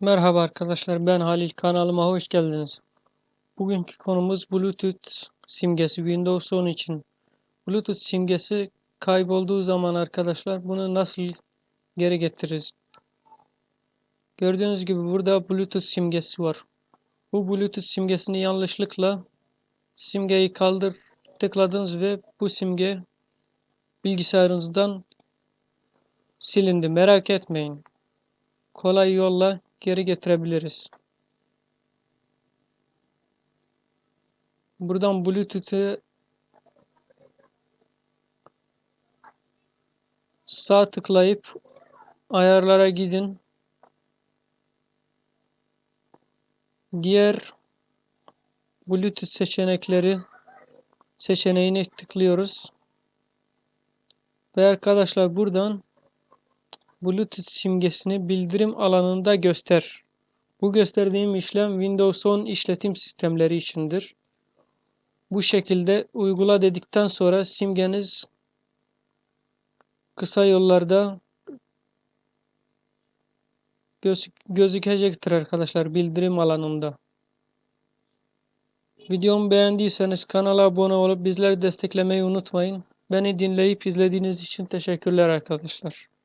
Merhaba arkadaşlar ben Halil kanalıma hoş geldiniz. Bugünkü konumuz Bluetooth simgesi Windows 10 için. Bluetooth simgesi kaybolduğu zaman arkadaşlar bunu nasıl geri getiririz? Gördüğünüz gibi burada Bluetooth simgesi var. Bu Bluetooth simgesini yanlışlıkla simgeyi kaldır tıkladınız ve bu simge bilgisayarınızdan silindi. Merak etmeyin. Kolay yolla geri getirebiliriz. Buradan Bluetooth'u sağ tıklayıp ayarlara gidin. Diğer Bluetooth seçenekleri seçeneğini tıklıyoruz. Ve arkadaşlar buradan Bluetooth simgesini bildirim alanında göster. Bu gösterdiğim işlem Windows 10 işletim sistemleri içindir. Bu şekilde uygula dedikten sonra simgeniz kısa yollarda göz, gözükecektir arkadaşlar bildirim alanında. Videomu beğendiyseniz kanala abone olup bizleri desteklemeyi unutmayın. Beni dinleyip izlediğiniz için teşekkürler arkadaşlar.